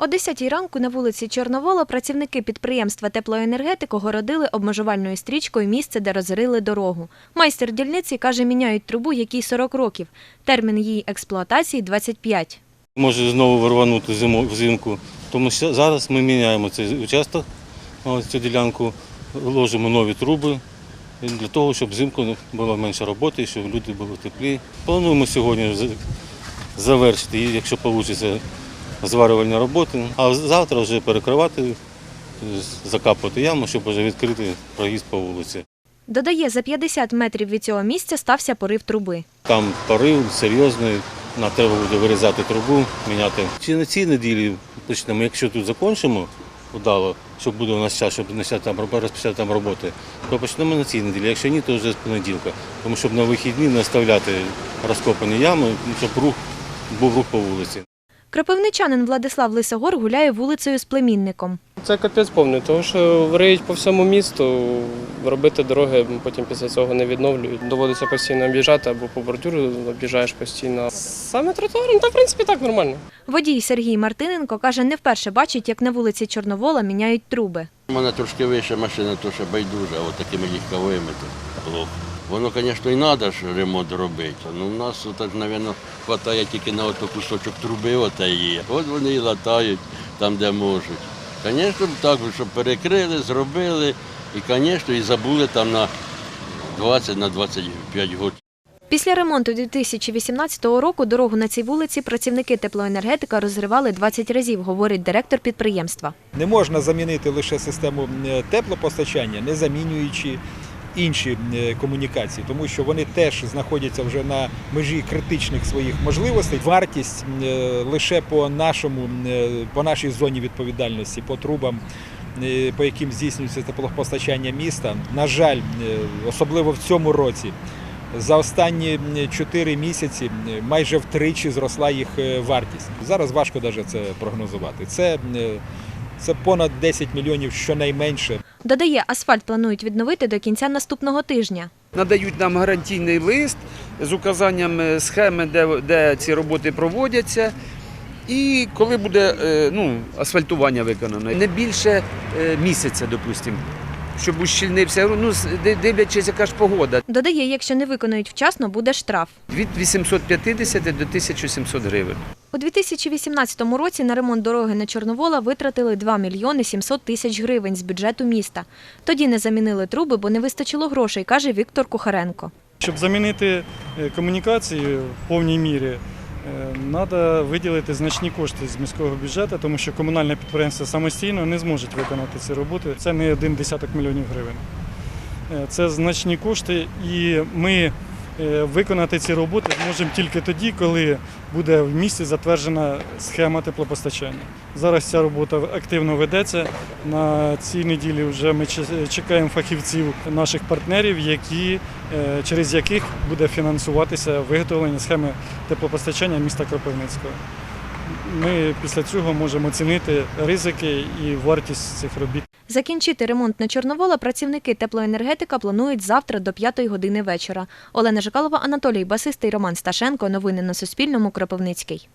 О 10 ранку на вулиці Чорновола працівники підприємства теплоенергетик огородили обмежувальною стрічкою місце, де розрили дорогу. Майстер дільниці каже, міняють трубу, якій 40 років. Термін її експлуатації 25. може знову вирванути зиму, взимку. Тому що зараз ми міняємо цей участок, цю ділянку, ложимо нові труби для того, щоб взимку було менше роботи, щоб люди були теплі. Плануємо сьогодні завершити, якщо вийде, зварювальні роботи, а завтра вже перекривати, закапувати яму, щоб вже відкрити проїзд по вулиці. Додає, за 50 метрів від цього місця стався порив труби. Там порив серйозний, нам треба буде вирізати трубу, міняти. Чи на цій неділі почнемо, якщо тут закінчимо удало, щоб буде у нас час, щоб там, розпочати там роботи, то почнемо на цій неділі. Якщо ні, то вже з понеділка. Тому щоб на вихідні не оставляти розкопані ями, щоб рух був рух по вулиці. Кропивничанин Владислав Лисогор гуляє вулицею з племінником. Це капець повний, тому що риють по всьому місту, робити дороги потім після цього не відновлюють. Доводиться постійно об'їжджати або по бордюру об'їжджаєш постійно. Саме тротуаром, та в принципі так нормально. Водій Сергій Мартиненко каже, не вперше бачить, як на вулиці Чорновола міняють труби. У мене трошки вища машина, то ще байдуже, а от такими легковими то плохо. Воно, звісно, і треба ж ремонт робити. Ну, у нас тут, мабуть, вистачає тільки на ото кусочок труби, ота є. От вони і латають там, де можуть. Звісно, так, щоб перекрили, зробили, і, звісно, і забули там на 20 на 25 років. Після ремонту 2018 року дорогу на цій вулиці працівники теплоенергетика розривали 20 разів, говорить директор підприємства. Не можна замінити лише систему е, теплопостачання, не замінюючи інші е, комунікації, тому що вони теж знаходяться вже на межі критичних своїх можливостей. Вартість е, лише по нашому е, по нашій зоні відповідальності, по трубам. По яким здійснюється теплопостачання міста, на жаль, особливо в цьому році, за останні 4 місяці майже втричі зросла їх вартість. Зараз важко навіть це прогнозувати. Це, це понад 10 мільйонів щонайменше. Додає, асфальт планують відновити до кінця наступного тижня. надають нам гарантійний лист з указанням е, схеми, де, де ці роботи проводяться. І коли буде е, ну, асфальтування виконано, не більше е, місяця, допустимо, щоб ущільнився, ну, дивлячись, яка ж погода. Додає, якщо не виконують вчасно, буде штраф. Від 850 до 1700 гривень. У 2018 році на ремонт дороги на Чорновола витратили 2 мільйони 700 тисяч гривень з бюджету міста. Тоді не замінили труби, бо не вистачило грошей, каже Віктор Кухаренко. Щоб замінити е, комунікації в повній мірі, треба виділити значні кошти з міського бюджету, тому що комунальне підприємство самостійно не зможуть виконати ці роботи. Це не один десяток мільйонів гривень. Е, Це значні кошти, і ми виконати ці роботи зможемо тільки тоді, коли буде в місті затверджена схема теплопостачання. Зараз ця робота активно ведеться. На цій неділі вже ми чекаємо фахівців наших партнерів, які, е, через яких буде фінансуватися виготовлення схеми теплопостачання міста Кропивницького. Ми після цього можемо оцінити ризики і вартість цих робіт. Закінчити ремонт на Чорновола працівники теплоенергетика планують завтра до 5 години вечора. Олена Жикалова, Анатолій Басистий, Роман Сташенко. Новини на Суспільному. Кропивницький.